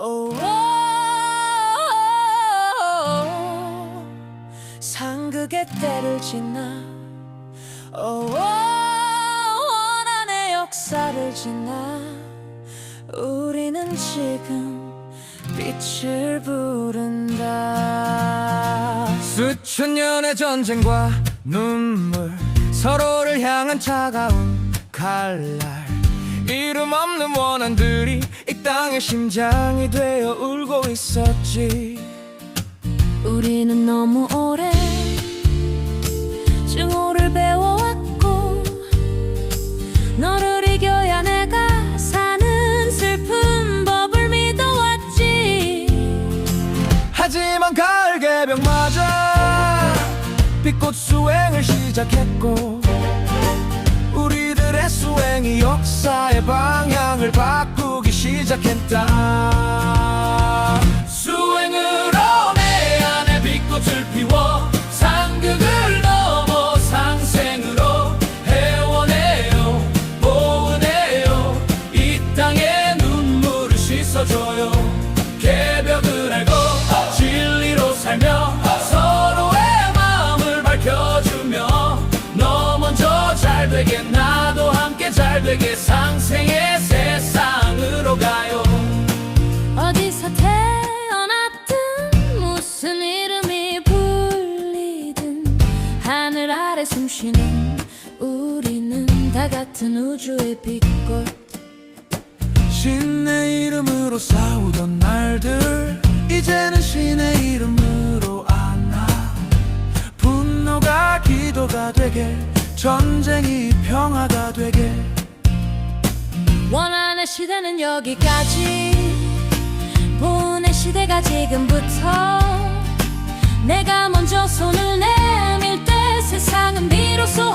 오, 상극의 때를 지나 오, 원한의 역사를 지나 우리는 지금 빛을 부른다. 수천 년의 전쟁과 눈물 서로를 향한 차가운 칼날 이름 없는 원한들이 이 땅의 심장이 되어 울고 있었지. 우리는 너무 오래 증오를 배워왔고 너를 이겨야 내가 사는 슬픈 법을 믿어왔지. 하지만 가을 개벽 맞아 빛꽃 수행을 시작했고 수행이 역사의 방향을 바꾸기 시작했다. 수행으로 내 안에 빛꽃을 피워 상극을 넘어 상생으로 해원해요 보은해요. 이 땅에 눈물을 씻어줘요 나도 함께 잘 되게 상생의 세상으로 가요. 어디서 태어났든 무슨 이름이 불리든 하늘 아래 숨쉬는 우리는 다 같은 우주의 빛꽃 신의 이름으로 싸우던 날들 이제는 신의 이름으로 안아. 분노가 기도가 되게 전쟁이 평화가 되게. 원한의 시대는 여기까지. 보은의 시대가 지금부터. 내가 먼저 손을 내밀 때 세상은 비로소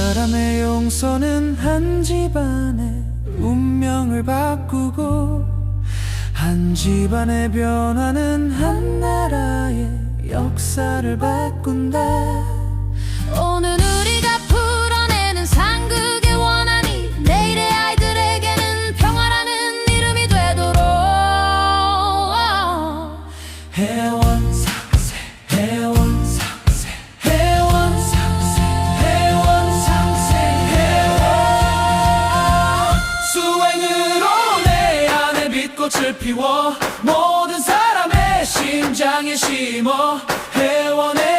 사람의 용서는 한 집안의 운명을 바꾸고 한 집안의 변화는 한 나라의 역사를 바꾼다 피워. 모든 사람의 심장에 심어. 해원해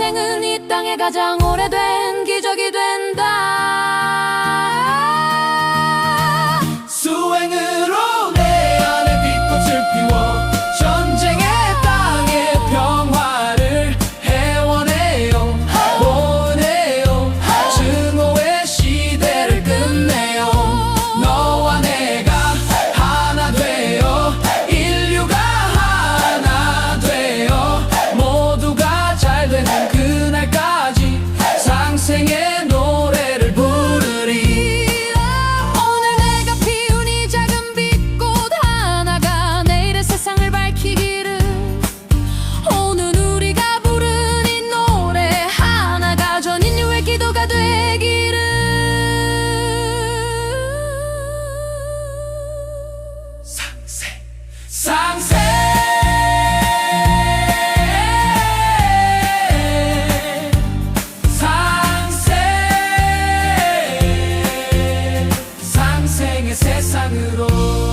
인생은 이 땅에 가장 오래된 기적이 된다. 가족가 되기를. 상세. 상세. 상세. 상생의 세상으로.